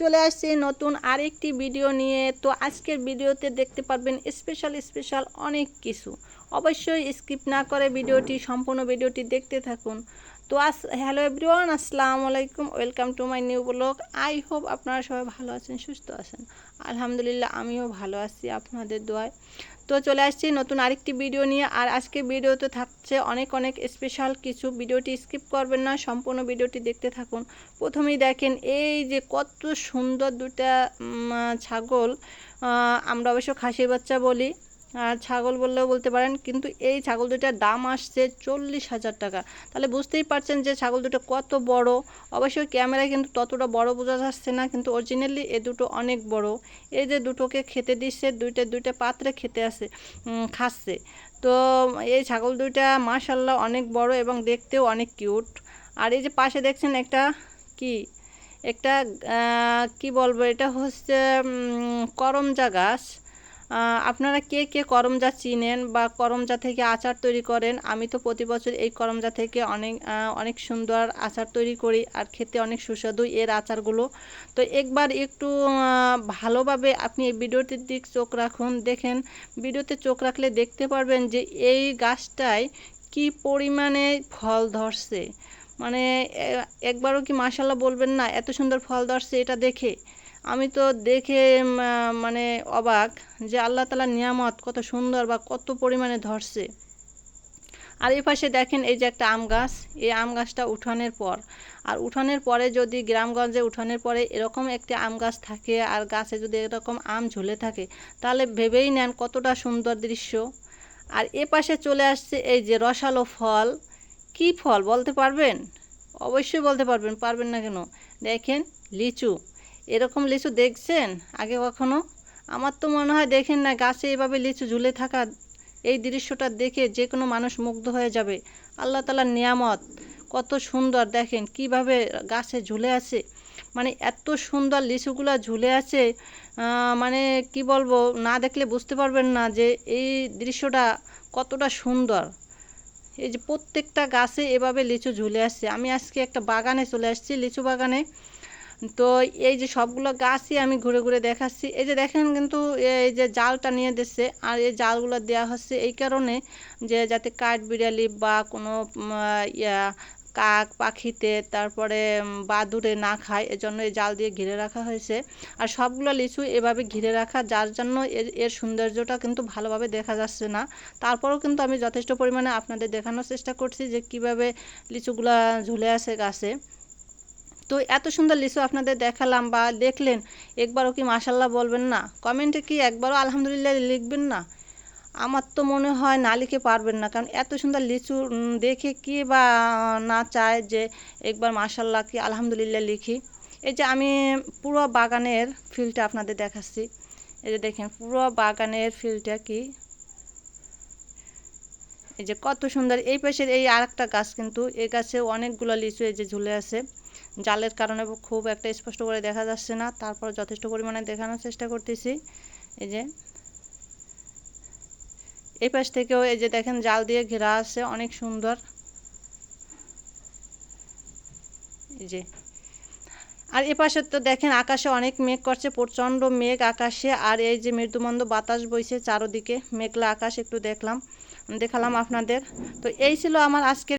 চলে আসছি নতুন আরেকটি ভিডিও নিয়ে। তো আজকের ভিডিওতে দেখতে পারবেন স্পেশাল স্পেশাল অনেক কিছু। অবশ্যই স্কিপ না করে ভিডিওটি, সম্পূর্ণ ভিডিওটি দেখতে থাকুন। তো আস হ্যালো এভরিওয়ান আসসালামু আলাইকুম welcome to my new blog I hope আপনারা সবাই ভালো আছেন, সুস্থ আছেন। আলহামদুলিল্লাহ, আমিও ভালো আছি আপনাদের দোয়ায়। তো চলে আসছি নতুন আরেকটি ভিডিও নিয়ে। আর আজকে ভিডিওতে থাকছে অনেক অনেক স্পেশাল কিছু। ভিডিওটি স্কিপ করবেন না, সম্পূর্ণ ভিডিওটি দেখতে থাকুন। প্রথমেই দেখেন, এই যে কত সুন্দর দুটা ছাগল আমরা অবশ্য খাসির বাচ্চা বলি। আর ছাগল বললেও বলতে পারেন কিন্তু এই ছাগল দুটার দাম আসছে চল্লিশ হাজার টাকা। তাহলে বুঝতেই পারছেন যে ছাগল দুটো কত বড়। অবশ্যই ক্যামেরায় কিন্তু ততটা বড় বোঝা যাচ্ছে না কিন্তু অরিজিনালি এ দুটো অনেক বড়। এই যে দুটোকে খেতে দিচ্ছে দুইটা দুইটা পাত্রে খেতে উম, খাচ্ছে। তো এই ছাগল দুইটা মাশাল্লাহ অনেক বড় এবং দেখতেও অনেক কিউট আর এই যে পাশে দেখছেন একটা কি? একটা কি বলব? এটা হচ্ছে করমজা গাছ। আপনারা কে কে করমজা চিনেন বা করমজা থেকে আচার তৈরি করেন? আমি তো প্রতি বছর এই করমজা থেকে অনেক অনেক সুন্দর আচার তৈরি করি আর খেতে অনেক সুস্বাদু এর আচারগুলো। তো একবার একটু ভালোভাবে আপনি এই ভিডিওটির দিক চোখ রাখুন, দেখেন। ভিডিওতে চোখ রাখলে দেখতে পারবেন যে এই গাছটায় কি পরিমাণে ফল ধরছে। মানে একবারও কি মাশাল্লাহ বলবেন না, এত সুন্দর ফল ধরছে এটা দেখে? আমি তো দেখে মানে অবাক যে আল্লাহ তালার নিয়ামত কত সুন্দর বা কত পরিমাণে ধরছে। আর এই পাশে দেখেন এই যে একটা আম গাছ, এই আম গাছটা উঠানের পর। আর উঠানের পরে যদি গ্রামগঞ্জে উঠানের পরে এরকম একটি আম গাছ থাকে আর গাছে যদি এরকম আম ঝুলে থাকে, তাহলে ভেবেই নেন কতটা সুন্দর দৃশ্য। আর এ পাশে চলে আসছে এই যে রসালো ফল কি ফল বলতে পারবেন? অবশ্যই বলতে পারবেন পারবেন না কেন? দেখেন, লিচু। এরকম লিচু দেখছেন? আগে কখনো? আমার তো মনে হয় দেখেন না, গাছে এভাবে লিচু ঝুলে থাকা এই দৃশ্যটা দেখে যে কোনো মানুষ মুগ্ধ হয়ে যাবে। আল্লাহ তালার নিয়ামত। কত সুন্দর, দেখেন কীভাবে গাছে ঝুলে আছে। মানে এত সুন্দর লিচুগুলো ঝুলে আছে মানে কি বলব, না দেখলে বুঝতে পারবেন না যে এই দৃশ্যটা কতটা সুন্দর। এই যে প্রত্যেকটা গাছে এভাবে লিচু ঝুলে আসছে। আমি আজকে একটা বাগানে চলে আসছি, লিচু বাগানে। তো এই যে সবগুলো গাছই আমি ঘুরে ঘুরে দেখাচ্ছি। এই যে দেখেন কিন্তু এই যে জালটা নিয়ে দিচ্ছে, আর এই জালগুলো দেওয়া হচ্ছে এই কারণে যে যাতে কাঠ বিড়ালি বা কোনো ইয়া কাক পাখিতে, তারপরে বাদুড়ে না খায় এজন্য এই জাল দিয়ে ঘিরে রাখা হয়েছে। আর সবগুলো লিচু এভাবে ঘিরে রাখা, যার জন্য এর এর সৌন্দর্যটা কিন্তু ভালোভাবে দেখা যাচ্ছে না। তারপরেও কিন্তু আমি যথেষ্ট পরিমাণে আপনাদের দেখানোর চেষ্টা করছি যে কীভাবে লিচুগুলা ঝুলে আছে গাছে। তো এত সুন্দর লিচু আপনাদের দেখালাম বা দেখলেন, একবারও কি মাসাল্লাহ বলবেন না? কমেন্টে কি একবারও আলহামদুলিল্লাহ লিখবেন না? আমার তো মনে হয় না লিখে পারবেন না। কারণ এত সুন্দর লিচু দেখে কি বা না চায় যে একবার মাসাল্লাহ কি আলহামদুলিল্লাহ লিখি। এই যে আমি পুরো বাগানের ফিলটা আপনাদের দেখাচ্ছি। এই যে দেখেন, পুরো বাগানের ফিলটা কি। এই যে কত সুন্দর, এই পাশের এই আরেকটা গাছ কিন্তু, এই গাছে অনেকগুলো লিচু এই যে ঝুলে আছে। জালের কারণে খুব একটা স্পষ্ট করে দেখা যাচ্ছে না। তারপর যথেষ্ট পরিমাণে দেখানোর চেষ্টা করতেছি। এই যে এই পাশ থেকেও এই যে দেখেন জাল দিয়ে ঘেরা আছে, অনেক সুন্দর। এই যে। আর এ পাশে তো দেখেন আকাশে অনেক মেঘ করছে, প্রচণ্ড মেঘ আকাশে। আর এই যে মৃদুমন্দ বাতাস বইছে চারোদিকে, মেঘলা আকাশ একটু দেখলাম, দেখালাম আপনাদের। তো এই ছিল আমার আজকের